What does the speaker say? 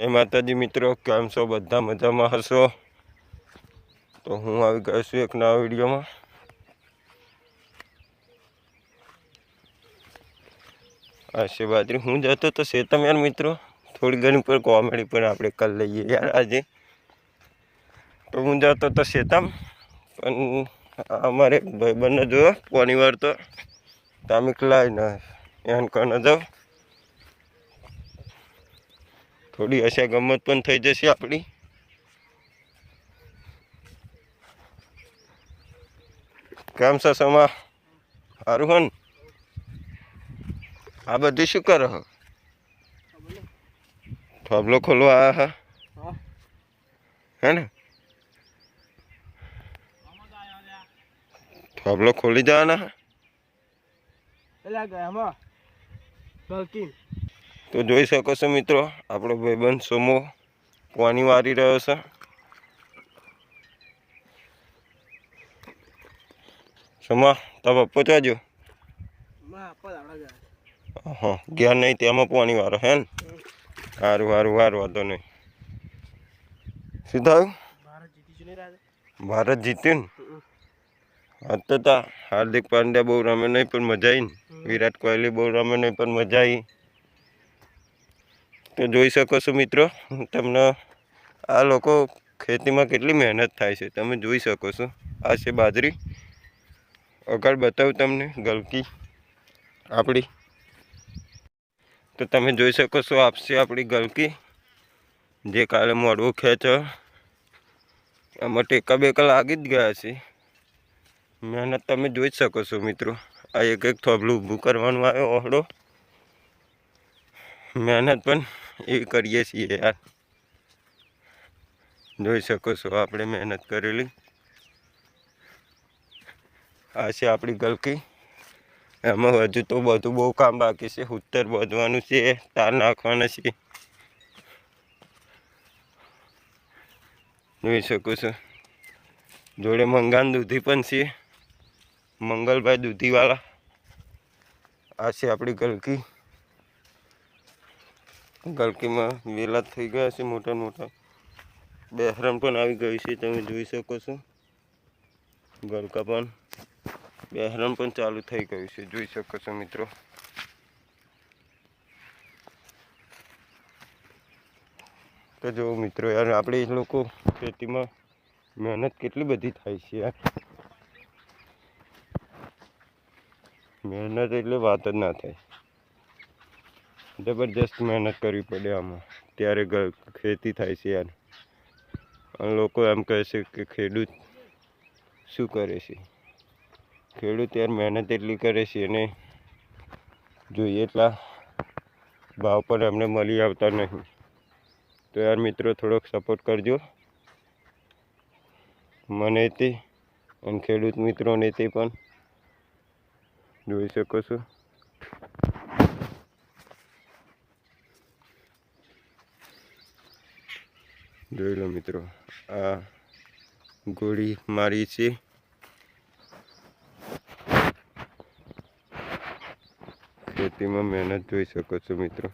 જય માતાજી મિત્રો, કેમ છો? બધા મજામાં હશો? તો હું આવી ગયો છું એક નવા વિડીયોમાં. આ હું જતો તો શેતમ યાર મિત્રો, થોડી ઘણી પર કોમેડી પણ આપણે કરી લઈએ યાર આજે. તો હું જતો તો શેતમ, પણ અમારે ભાઈબંધને જોયો, કોની વાર તો? તામિક લાવીને એન કને જાઉં થોડી હશે ગમત પણ થઈ જશે આપણી. કેમ છે સમા? સારું હન આ બધું શું કરો હો? ખોલવા આવ્યા હા? હે. ને? થોબલો ખોલી જવાના હા? ગયા ગયામાં બલકીન તો જોઈ શકો છો મિત્રો, આપણો ભાઈબંધ સોમો પાણી વારી રહ્યો છે. સોમા તમે પહોંચવાજો હા ગયા નહીં તેમાં પાણી વારો, હે ને? સારું સારું વાર વાંધો નહીં. શું ભારત જીત્યું ને? હા હાર્દિક પાંડ્યા બહુ રમે નહીં, પણ મજા આવી ને. વિરાટ કોહલી બહુ રમે નહીં, પણ મજા આવી જોઈ શકો છો મિત્રો, તમને આ લોકો ખેતીમાં કેટલી મહેનત થાય છે, તમે જોઈ શકો છો. આ છે બાજરી. આગળ બતાવું તમને ગલકી આપણી તો તમે જોઈ શકો છો આપશે આપણી ગલકી. જે કાલે મોડવું ખેંચો. આમાં ટેકા બેકા લાગી જ ગયા છે. મહેનત તમે જોઈ શકો છો મિત્રો. આ એક એક થોબલું ઊભું કરવાનું આવ્યો ઓહડો મહેનત પણ એવી કરીએ છીએ યાર. જોઈ શકો છો, આપણે મહેનત કરેલી. આ છે આપણી ગલકી. એમાં હજુ તો બધું બહુ કામ બાકી છે. ઉત્તર બધવાનું છે, તાર નાખવાના છે. જોઈ શકો છો. જોડે મંગાન દૂધી પણ છે. મંગલભાઈ દૂધીવાળા. આ છે આપણી ગલકી. ગલકીમાં વેલા થઈ ગયા છે, મોટા મોટા. બેહરમ પણ આવી ગઈ છે, તમે જોઈ શકો છો. ગલકા પણ બેહરમ પણ ચાલુ થઈ ગયું છે, જોઈ શકો છો મિત્રો. તો જો મિત્રો યાર, આપણે એ લોકો ખેતીમાં મહેનત કેટલી બધી થાય છે યાર. મહેનત એટલે વાત જ ના થાય. જબરજસ્ત મહેનત કરવી પડે આમાં. ત્યારે ખેતી થાય છે યાર. અને લોકો એમ કહે છે કે ખેડૂત શું કરે છે? ખેડૂત યાર મહેનત એટલી કરે છે અને જોઈએ એટલા ભાવ પણ એમને મળી આવતા નહીં. તો યાર મિત્રો થોડોક સપોર્ટ કરજો. મને તે અને ખેડૂત મિત્રોને તે પણ જોઈ શકો છો. જોઈ લો મિત્રો આ ગોળી મારી છે. ખેતીમાં મહેનત જોઈ શકો છો મિત્રો.